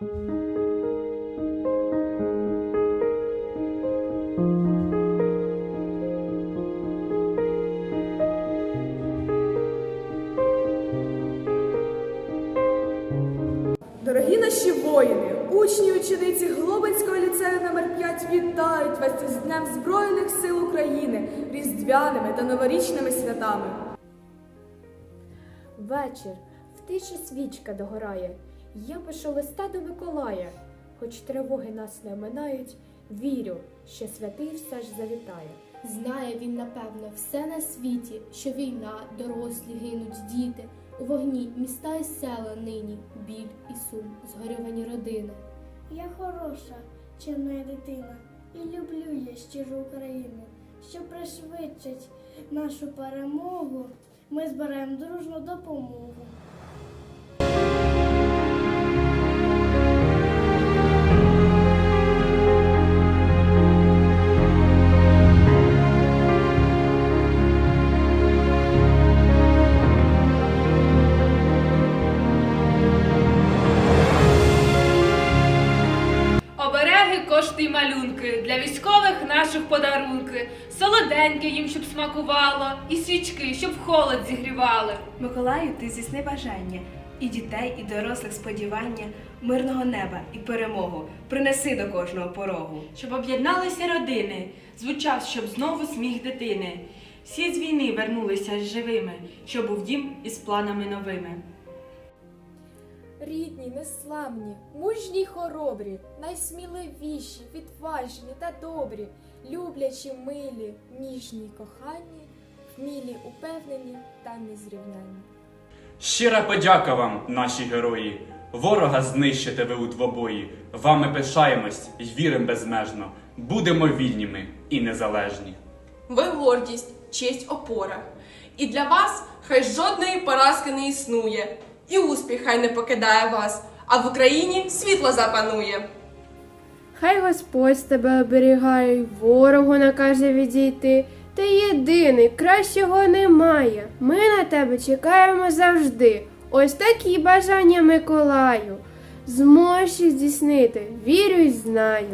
Дорогі наші воїни, учні учениці Глобинського ліцею номер 5 вітають вас із Днем Збройних сил України, різдвяними та новорічними святами. Вечір, в тиші свічка догорає. Я пишу листа до Миколая. Хоч тривоги нас не оминають, вірю, що святий все ж завітає. Знає він, напевно, все на світі, що війна, дорослі гинуть діти, у вогні міста і села нині, біль і сум, згорювані родини. Я хороша, чимна дитина, і люблю я щиру Україну. Що пришвидшить нашу перемогу, ми зберемо дружну допомогу. Обереги, кошти й малюнки, для військових наших подарунки, солоденьке їм, щоб смакувало, і свічки, щоб в холод зігрівали. Миколаю, ти здійсни бажання, і дітей, і дорослих сподівання, мирного неба і перемогу принеси до кожного порогу. щоб об'єдналися родини, звучав, щоб знову сміх дитини. Всі з війни вернулися живими, щоб був дім із планами новими. Рідні, неславні, мужні й хоробрі, найсміливіші, відважні та добрі, люблячі, милі, ніжні й кохані, вмілі, упевнені та незрівнянні. Щира подяка вам, наші герої. Ворога знищите ви у двобої. Вами пишаємось й вірим безмежно. Будемо вільніми і незалежні. Ви гордість, честь, опора. І для вас хай жодної поразки не існує, і успіх хай не покидає вас, а в Україні світло запанує. Хай Господь тебе оберігає, ворогу накаже відійти. Ти єдиний, кращого немає. Ми на тебе чекаємо завжди. Ось такі бажання Миколаю. Зможеш здійснити, вірю й знаю.